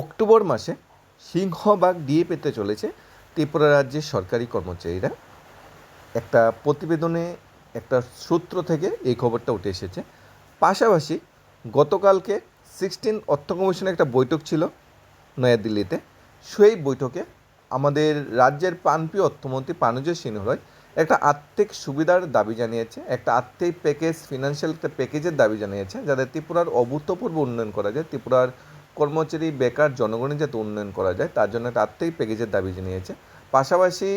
October মাসে সিংহভাগ DA পেতে চলেছে ত্রিপুরা রাজ্যের সরকারি কর্মচারীরা। একটা প্রতিবেদনে একটা সূত্র থেকে এই খবরটা উঠে এসেছে। পাশাপাশি গতকালকে সিক্সটিন অর্থ কমিশনের একটা বৈঠক ছিল নয়াদিল্লিতে। সেই বৈঠকে আমাদের রাজ্যের প্রাণপ্রিয় অর্থমন্ত্রী পানুজয় সিনহ রয় একটা আর্থিক সুবিধার দাবি জানিয়েছে, একটা আর্থিক প্যাকেজ ফিনান্সিয়াল একটা প্যাকেজের দাবি জানিয়েছে, যাতে ত্রিপুরার অভূতপূর্ব উন্নয়ন করা যায়। ত্রিপুরার কর্মচারী, বেকার জনগণের যাতে উন্নয়ন করা যায়, তার জন্য একটা আর্থিক প্যাকেজের দাবি জানিয়েছে। পাশাপাশি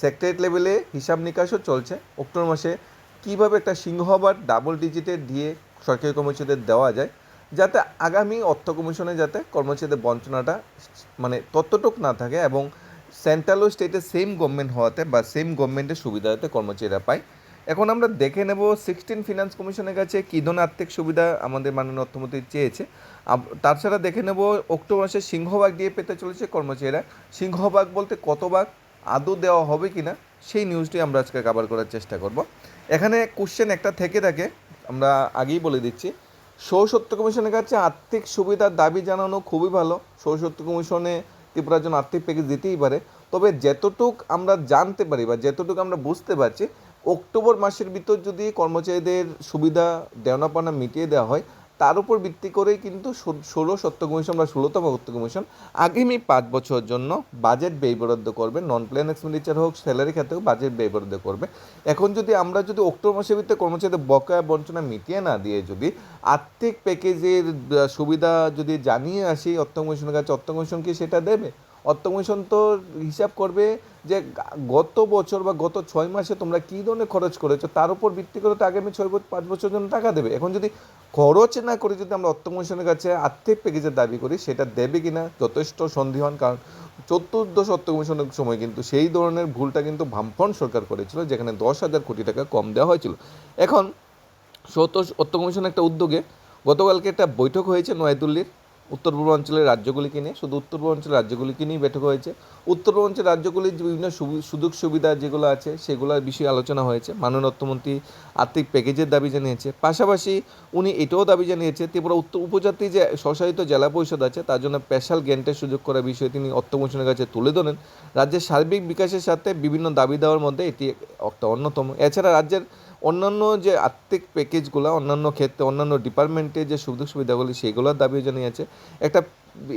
সেক্রেটারি লেভেলে হিসাব নিকাশও চলছে। অক্টোবর মাসে কীভাবে একটা সিংহবার ডাবল ডিজিটের দিয়ে সরকারি কর্মচারীদের দেওয়া যায়, যাতে আগামী অর্থ কমিশনে যাতে কর্মচারীদের বঞ্চনাটা মানে ততটুক না থাকে এবং সেন্ট্রাল ও স্টেটে সেম গভর্নমেন্ট হওয়াতে বা সেম গভর্নমেন্টের সুবিধা যাতে কর্মচারীরা পায়। এখন আমরা দেখে নেব সিক্সটিন ফিনান্স কমিশনের কাছে কী ধরনের আর্থিক সুবিধা আমাদের মাননীয় অর্থমন্ত্রী চেয়েছে। তাছাড়া দেখে নেব অক্টোবর মাসে সিংহভাগ দিয়ে পেতে চলেছে কর্মচারীরা। সিংহভাগ বলতে কত ভাগ, আদৌ দেওয়া হবে কি না সেই নিউজটি আমরা আজকে কভার করার চেষ্টা করব। এখানে কোশ্চেন একটা থেকে থাকে, আমরা আগেই বলে দিচ্ছি। সৌসত্য কমিশনের কাছে আর্থিক সুবিধার দাবি জানানো খুবই ভালো। সৌসত্য কমিশনে ত্রিপুরার জন্য আর্থিক প্যাকেজ দিতেই পারে। তবে যতটুক আমরা জানতে পারি বা যতটুকু আমরা বুঝতে পারছি অক্টোবর মাসের ভিতর যদি কর্মচারীদের সুবিধা দেওনা পাওনা মিটিয়ে দেওয়া হয়, তার উপর ভিত্তি করেই কিন্তু ষোলো সত্য কমিশন বা ষোলোতম অর্থ কমিশন আগামী পাঁচ বছরের জন্য বাজেট ব্যয় বরাদ্দ করবে নন প্ল্যান এক্সপেন্ডিচার হোক স্যালারি খাতেও বাজেট ব্যয় বরাদ্দ করবে। এখন যদি আমরা যদি অক্টোবর মাসের ভিতরে কর্মচারীদের বকেয়া বঞ্চনা মিটিয়ে না দিয়ে যদি আর্থিক প্যাকেজের সুবিধা যদি জানিয়ে আসি অর্থ কমিশনের কাছে অর্থ কমিশন কি সেটা দেবে? অর্থ কমিশন তো হিসাব করবে যে গত বছর বা গত ছয় মাসে তোমরা কী ধরনের খরচ করেছ, তার উপর ভিত্তি করে তো আগামী ছয় বছর পাঁচ বছর জন্য টাকা দেবে। এখন যদি খরচ না করে যদি আমরা অর্থ কমিশনের কাছে আর্থিক প্যাকেজের দাবি করি, সেটা দেবে কি না যথেষ্ট সন্দেহন কারণ চতুর্দশ অর্থ কমিশনের সময় কিন্তু সেই ধরনের ভুলটা কিন্তু বামফ্রন্ট সরকার করেছিল, যেখানে দশ হাজার কোটি টাকা কম দেওয়া হয়েছিল। এখন সৌত অর্থ কমিশনের একটা উদ্যোগে গতকালকে একটা বৈঠক হয়েছে নয়াদিল্লির। উত্তর পূর্বাঞ্চলের রাজ্যগুলিকে নিয়ে, শুধু উত্তর পূর্বাঞ্চলের রাজ্যগুলিকে নিয়েই বৈঠক হয়েছে। উত্তর পূর্বাঞ্চলের রাজ্যগুলির বিভিন্ন সুযোগ সুবিধা যেগুলো আছে, সেগুলোর বিষয়ে আলোচনা হয়েছে। মাননীয় অর্থমন্ত্রী আর্থিক প্যাকেজের দাবি জানিয়েছে। পাশাপাশি উনি এটাও দাবি জানিয়েছে, ত্রিপুরা উত্তর উপজাতি যে স্বশাসিত জেলা পরিষদ আছে, তার জন্য স্পেশাল গ্যান্টের সুযোগ করার বিষয়ে তিনি অর্থ কমিশনের কাছে তুলে ধরেন। রাজ্যের সার্বিক বিকাশের সাথে বিভিন্ন দাবি দেওয়ার মধ্যে এটি একটা অন্যতম। এছাড়া রাজ্যের অন্যান্য যে আর্থিক প্যাকেজগুলো অন্যান্য ক্ষেত্রে, অন্যান্য ডিপার্টমেন্টে যে সুযোগ সুবিধাগুলি সেইগুলোর দাবিও জানিয়েছে একটা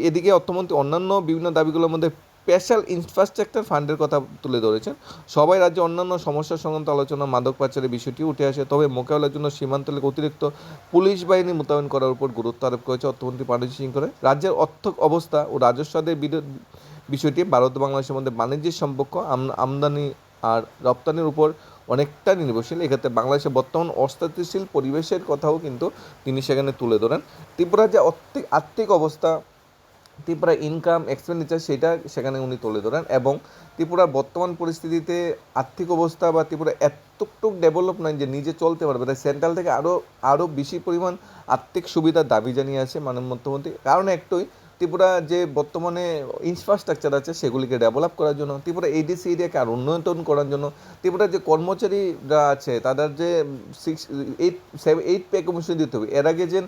এদিকে অর্থমন্ত্রী অন্যান্য বিভিন্ন দাবিগুলোর মধ্যে স্পেশাল ইনফ্রাস্ট্রাকচার ফান্ডের কথা তুলে ধরেছেন। সবাই রাজ্যে অন্যান্য সমস্যার সংক্রান্ত আলোচনা, মাদক পাচারের বিষয়টি উঠে আসে, তবে মোকাবেলার জন্য সীমান্ত অতিরিক্ত পুলিশ বাহিনী মোতায়েন করার উপর গুরুত্ব আরোপ করেছে অর্থমন্ত্রী পাণ্ডু সিং করে। রাজ্যের অর্থ অবস্থা ও রাজস্ব আদায়ের বিষয়টি ভারত বাংলাদেশের মধ্যে বাণিজ্যিক সম্পর্ক আম- আমদানি আর রপ্তানির উপর অনেকটা নির্ভরশীল। এক্ষেত্রে বাংলাদেশের বর্তমান অস্থিতিশীল পরিবেশের কথাও কিন্তু তিনি সেখানে তুলে ধরেন। ত্রিপুরার যে আর্থিক আর্থিক অবস্থা, ত্রিপুরা ইনকাম এক্সপেন্ডিচার সেটা সেখানে উনি তুলে ধরেন এবং ত্রিপুরার বর্তমান পরিস্থিতিতে আর্থিক অবস্থা বা ত্রিপুরা এতটুক ডেভেলপ নয় যে নিজে চলতে পারবে। তাই সেন্ট্রাল থেকে আরও আরও বেশি পরিমাণ আর্থিক সুবিধার দাবি জানিয়ে আছে মাননীয় মুখ্যমন্ত্রী। কারণ একটাই ত্রিপুরা যে বর্তমানে ইনফ্রাস্ট্রাকচার আছে, সেগুলিকে ডেভেলপ করার জন্য, ত্রিপুরা এডিসি এরিয়াকে আর উন্নয়ন করার জন্য ত্রিপুরার যে কর্মচারীরা আছে, তাদের যে six eight seven eight pay commission দিতে হবে। এর আগে যে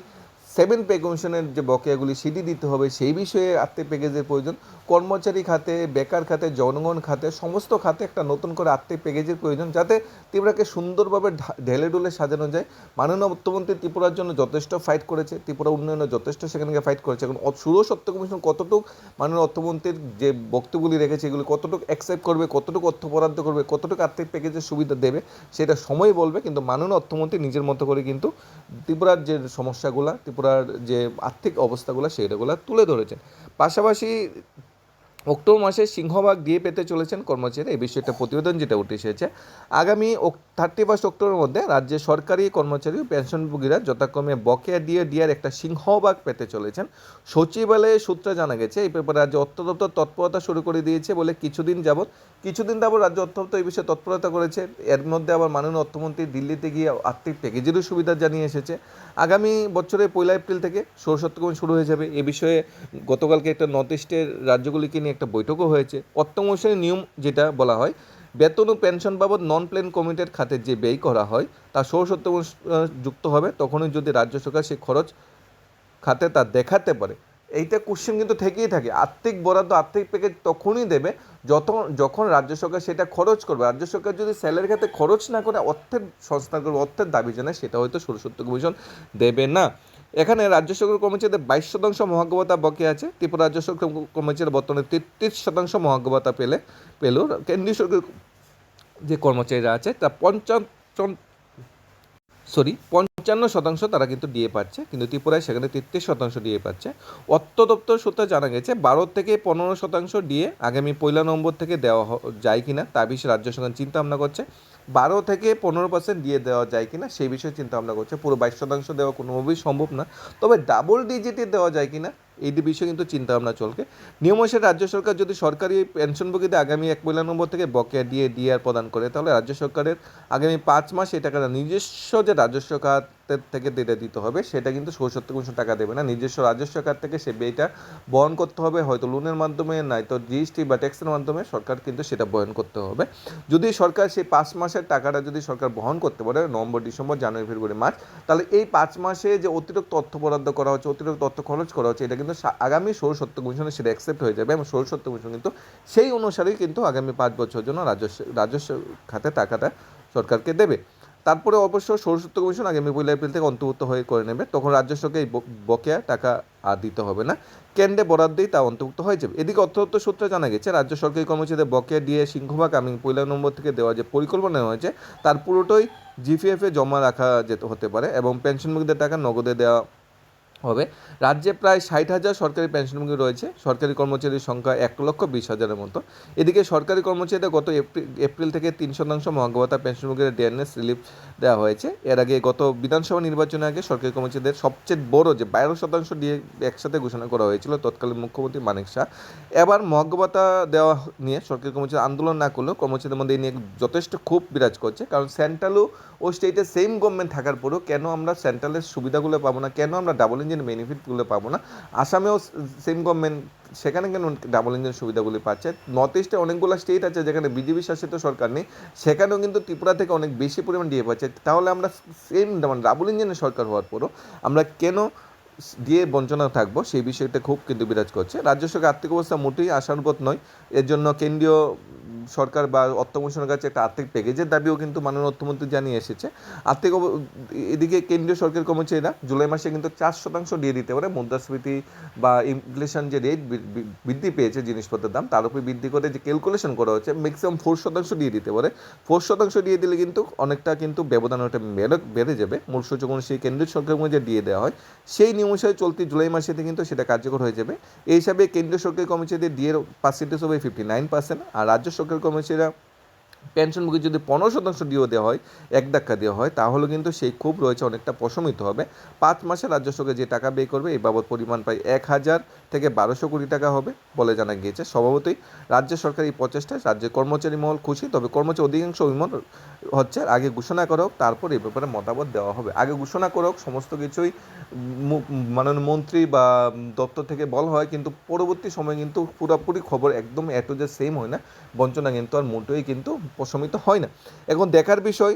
সেভেন পে কমিশনের যে বকেয়াগুলি সেটি দিতে হবে, সেই বিষয়ে আর্থিক প্যাকেজের প্রয়োজন। কর্মচারী খাতে, বেকার খাতে, জনগণ খাতে, সমস্ত খাতে একটা নতুন করে আর্থিক প্যাকেজের প্রয়োজন যাতে ত্রিপুরাকে সুন্দরভাবে ঢেলে ঢুলে সাজানো যায়। মাননীয় মুখ্যমন্ত্রী ত্রিপুরার জন্য যথেষ্ট ফাইট করেছে। ত্রিপুরা উন্নয়নে যথেষ্ট সেখানে ফাইট করেছে। এখন সুরো সত্য কমিশন কতটুকু মাননীয় অর্থমন্ত্রীর যে বক্তব্যগুলি রেখেছে, এগুলি কতটুকু অ্যাকসেপ্ট করবে, কতটুকু অর্থ বরাদ্দ করবে, কতটুকু আর্থিক প্যাকেজের সুবিধা দেবে, সেটা সময় বলবে। কিন্তু মাননীয় অর্থমন্ত্রী নিজের মতো করে কিন্তু ত্রিপুরার যে সমস্যাগুলো ত্রিপুরার যে আর্থিক অবস্থাগুলো সেটাগুলো তুলে ধরেছেন। পাশাপাশি অক্টোবর মাসে সিংহভাগ দিয়ে পেতে চলেছেন কর্মচারী এই বিষয়ে একটা প্রতিবেদন যেটা উঠে এসেছে, আগামী থার্টি ফার্স্ট অক্টোবরের মধ্যে রাজ্যের সরকারি কর্মচারী পেনশনভোগীরা যথাক্রমে বকেয়া দিয়ে ডিয়ার একটা সিংহভাগ পেতে চলেছেন। সচিবালয়ের সূত্রে জানা গেছে, এই ব্যাপারে রাজ্য অর্থ দপ্তর তৎপরতা শুরু করে দিয়েছে বলে কিছুদিন যাবৎ কিছুদিন যাবৎ রাজ্য অর্থ দপ্তর এই বিষয়ে তৎপরতা করেছে। এর মধ্যে আবার মাননীয় অর্থমন্ত্রী দিল্লিতে গিয়ে আর্থিক প্যাকেজেরও সুবিধা জানিয়ে এসেছে। আগামী বছরের পয়লা এপ্রিল থেকে সৌরসত্যকরণ শুরু হয়ে যাবে। এ বিষয়ে গতকালকে একটা নর্থ ইস্টের রাজ্যগুলিকে নিয়ে একটা বৈঠকও হয়েছে। অর্থ নিয়ম যেটা বলা হয় বেতন ও পেনশন বাবদ নন প্লেন কমিটেড খাতে যে ব্যয় করা হয়, তা সৌরসত্যকরণ যুক্ত হবে। তখনই যদি রাজ্য সরকার সেই খরচ খাতে তা দেখাতে পারে এইটা কোশ্চেন কিন্তু থেকেই থাকে। আর্থিক বরাদ্দ, আর্থিক প্যাকেজ তখনই দেবে যত যখন রাজ্য সরকার সেটা খরচ করবে। রাজ্য সরকার যদি স্যালারি খাতে খরচ না করে, অর্থের সংস্থান করবে, অর্থের দাবি জানায়, সেটা হয়তো সরস্বতী কমিশন দেবে না। এখানে রাজ্য সরকার কর্মচারীদের বাইশ শতাংশ মহাজ্ঞতা বকে আছে। ত্রিপুরা রাজ্য সরকার কর্মচারী বর্তমানে তেত্রিশ শতাংশ মহাজ্ঞতা পেলে, পেলেও কেন্দ্রীয় সরকার যে কর্মচারীরা আছে, তা পঞ্চান্ন সরি পঞ্চান্ন শতাংশ তারা কিন্তু ডিএ পাচ্ছে, কিন্তু ত্রিপুরায় সেখানে তেত্রিশ শতাংশ ডিএ পাচ্ছে। অর্থ দপ্তর সূত্রে জানা গেছে, বারো থেকে পনেরো শতাংশ ডিএ আগামী পয়লা নম্বর থেকে দেওয়া যায় কিনা, তা বিষয়ে রাজ্য সরকার চিন্তা ভাবনা করছে। বারো থেকে পনেরো পার্সেন্ট দিয়ে দেওয়া যায় কিনা, সেই বিষয়ে চিন্তা ভাবনা করছে। পুরো বাইশ শতাংশ দেওয়া কোনোভাবেই সম্ভব না। তবে ডাবল ডিজিটে দেওয়া যায় কিনা এই বিষয়ে কিন্তু চিন্তা ভাবনা চলবে নিয়ম অনুসারে রাজ্য সরকার যদি সরকারি পেনশনভোগীদের আগামী এক পয়লা নম্বর থেকে বকেয়া দিয়ে ডিআর প্রদান করে, তাহলে রাজ্য সরকারের আগামী পাঁচ মাস এই টাকাটা নিজস্ব যে রাজস্ব খাতের থেকে যেটা দিতে হবে, সেটা কিন্তু সত্তর কমিশন টাকা দেবে না। নিজস্ব রাজস্ব খাত থেকে সে ব্যয়টা বহন করতে হবে, হয়তো লোনের মাধ্যমে, নয়তো জিএসটি বা ট্যাক্সের মাধ্যমে সরকার কিন্তু সেটা বহন করতে হবে। যদি সরকার সেই পাঁচ মাসের টাকাটা যদি সরকার বহন করতে পারে, নভেম্বর, ডিসেম্বর, জানুয়ারি, ফেব্রুয়ারি, মার্চ, তাহলে এই পাঁচ মাসে যে অতিরিক্ত তথ্য বরাদ্দ করা হচ্ছে, অতিরিক্ত তথ্য খরচ করা হচ্ছে, এটা কিন্তু সা- আগামী ষোলো সত্য কমিশনে সেটা অ্যাকসেপ্ট হয়ে যাবে এবং ষোলো সত্য কমিশন কিন্তু সেই অনুসারেই কিন্তু আগামী পাঁচ বছরের জন্য রাজস্ব রাজস্ব খাতে টাকাটা সরকারকে দেবে। তারপরে অবশ্য সৌরশক্তি কমিশন আগামী পয়লা এপ্রিল থেকে অন্তর্ভুক্ত হয়ে করে নেবে। তখন রাজ্য সরকার এই বকেয়া টাকা আর দিতে হবে না। কেন্দ্রে বরাদ্দেই তা অন্তর্ভুক্ত হয়ে যাবে। এদিকে অর্থদত্ত সূত্রে জানা গেছে, রাজ্য সরকারি কর্মচারীদের বকেয়া দিয়ে সিংহভাগ আমি পয়লা নম্বর থেকে দেওয়া যে পরিকল্পনা হয়েছে তার পুরোটাই জিপিএফে জমা রাখা যেতে হতে পারে এবং পেনশনভোগীদের টাকা নগদে দেওয়া হবে। রাজ্যে প্রায় ষাট হাজার সরকারি পেনশনভোগী রয়েছে। সরকারি কর্মচারীর সংখ্যা এক লক্ষ বিশ হাজারের মতো। এদিকে সরকারি কর্মচারীদের গত এপ্রিল এপ্রিল থেকে তিন শতাংশ মহাগবতা পেনশনভোগীদের ডিএনএস রিলিফ দেওয়া হয়েছে। এর আগে গত বিধানসভা নির্বাচনের আগে সরকারি কর্মচারীদের সবচেয়ে বড় যে বারো শতাংশ দিয়ে একসাথে ঘোষণা করা হয়েছিল তৎকালীন মুখ্যমন্ত্রী মানিক শাহ। এবার মহাজ্ঞতা দেওয়া নিয়ে সরকারি কর্মচারী আন্দোলন না করলেও কর্মচারীদের মধ্যে এই নিয়ে যথেষ্ট খুব বিরাজ করছে। কারণ সেন্ট্রালও ও স্টেটে সেম গভর্নমেন্ট থাকার পরেও কেন আমরা সেন্ট্রালের সুবিধাগুলো পাবো না? কেন আমরা ডাবল ইঞ্জিন বেনিফিটগুলো পাবো না। আসামেও সেম গভর্নমেন্ট সেখানে কেন ডাবল ইঞ্জিন সুবিধাগুলি পাচ্ছে? নর্থ ইস্টে অনেকগুলো স্টেট আছে যেখানে বিজেপি শাসিত সরকার নেই। সেখানেও কিন্তু ত্রিপুরা থেকে অনেক বেশি পরিমাণ দিয়ে পাচ্ছে। তাহলে আমরা সেম মানে ডাবল ইঞ্জিনের সরকার হওয়ার পরও আমরা কেন দিয়ে বঞ্চনা থাকব? সেই বিষয়টা খুব কিন্তু বিরাজ করছে। রাজ্য সরকার আর্থিক অবস্থা মোটেই আশানুপত নয়। এর জন্য কেন্দ্রীয় সরকার বা অর্থ কমিশনের কাছে একটা আর্থিক প্যাকেজের দাবিও কিন্তু মাননীয় অর্থমন্ত্রী জানিয়ে এসেছে। আর্থিক এদিকে কেন্দ্রীয় সরকারি কর্মচারীরা জুলাই মাসে কিন্তু চার শতাংশ দিয়ে দিতে পারে। মুদ্রাস্ফীতি বা ইনফ্লেশন যে রেট বৃদ্ধি পেয়েছে জিনিসপত্রের দাম, তার উপরে বৃদ্ধি করে যে ক্যালকুলেশন করা হচ্ছে ম্যাক্সিমাম ফোর শতাংশ দিয়ে দিতে পারে। ফোর শতাংশ দিয়ে দিলে কিন্তু অনেকটা কিন্তু ব্যবধান ওটা বেড়ে যাবে। মূল সূচক অনুযায়ী কেন্দ্রীয় সরকার যে দিয়ে দেওয়া হয়। সেই নিয়ম অনুসারে চলতি জুলাই মাসেতে কিন্তু সেটা কার্যকর হয়ে যাবে। এই হিসাবে কেন্দ্রীয় সরকারি কর্মচারীদের ডিএর পার্সেন্টেজ হবে ফিফটি নাইন পার্সেন্ট আর রাজ্য সরকারি কর্মচারীরা পেনশনভোগী যদি পনেরো শতাংশ ডিও দেওয়া হয়, এক ধাক্কা দেওয়া হয়, তাহলে কিন্তু সেই ক্ষোভ রয়েছে অনেকটা প্রশমিত হবে। পাঁচ মাসে রাজ্য সরকার যে টাকা ব্যয় করবে এই বাবদ পরিমাণ প্রায় এক হাজার থেকে বারোশো কোটি টাকা হবে বলে জানা গিয়েছে। স্বভাবতই রাজ্য সরকার এই প্রচেষ্টায় রাজ্যের কর্মচারী মহল খুশি, তবে কর্মচারী অধিকাংশ অভিমত হচ্ছে আগে ঘোষণা করা তারপর এই ব্যাপারে মতামত দেওয়া হবে। আগে ঘোষণা করা সমস্ত কিছুই মু- মাননীয় মন্ত্রী বা দপ্তর থেকে বলা হয়, কিন্তু পরবর্তী সময়ে কিন্তু পুরোপুরি খবর একদম এ টু যে সেম হয় না। বঞ্চনা কিন্তু আর মোটেই কিন্তু প্রশমিত হয় না। এখন দেখার বিষয়,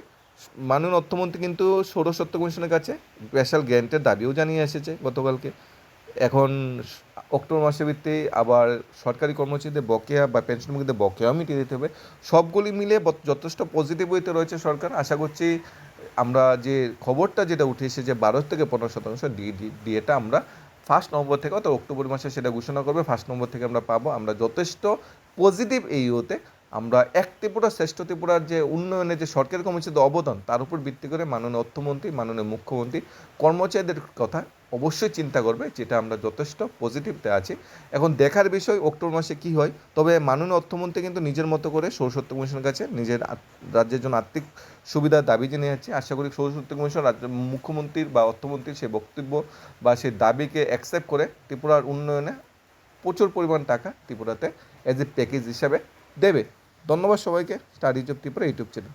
মাননীয় অর্থমন্ত্রী কিন্তু সৌরসত্য কমিশনের কাছে স্পেশাল গ্র্যান্টের দাবিও জানিয়ে এসেছে গতকালকে। এখন অক্টোবর মাসের ভিত্তি আবার সরকারি কর্মচারীদের বকেয়া বা পেনশনভোগীদের বকেয়াও মিটিয়ে দিতে হবে। সবগুলি মিলে যথেষ্ট পজিটিভ ওয়েতে রয়েছে সরকার। আশা করছি আমরা যে খবরটা যেটা উঠে এসেছে যে বারো থেকে পনেরো শতাংশ ডিএটা আমরা ফার্স্ট নম্বর থেকে অর্থাৎ অক্টোবর মাসে সেটা ঘোষণা করবে। ফার্স্ট নম্বর থেকে আমরা পাবো। আমরা যথেষ্ট পজিটিভ এই ইউতে আমরা এক ত্রিপুরা শ্রেষ্ঠ ত্রিপুরার যে উন্নয়নে যে সরকারি কর্মচারীদের অবদান, তার উপর ভিত্তি করে মাননীয় অর্থমন্ত্রী, মাননীয় মুখ্যমন্ত্রী, কর্মচারীদের কথা অবশ্যই চিন্তা করবে, যেটা আমরা যথেষ্ট পজিটিভতে আছি। এখন দেখার বিষয়, অক্টোবর মাসে কি হয়? তবে মাননীয় অর্থমন্ত্রী কিন্তু নিজের মতো করে সৌরসত্য কমিশনের কাছে নিজের রাজ্যের জন্য আর্থিক সুবিধার দাবি জেনে যাচ্ছে আশা করি সৌরসত্য কমিশন রাজ্য মুখ্যমন্ত্রীর বা অর্থমন্ত্রীর সেই বক্তব্য বা সেই দাবিকে অ্যাকসেপ্ট করে ত্রিপুরার উন্নয়নে প্রচুর পরিমাণ টাকা ত্রিপুরাতে এজ এ প্যাকেজ হিসাবে দেবে। ধন্যবাদ সবাইকে study job Tripura YouTube channel.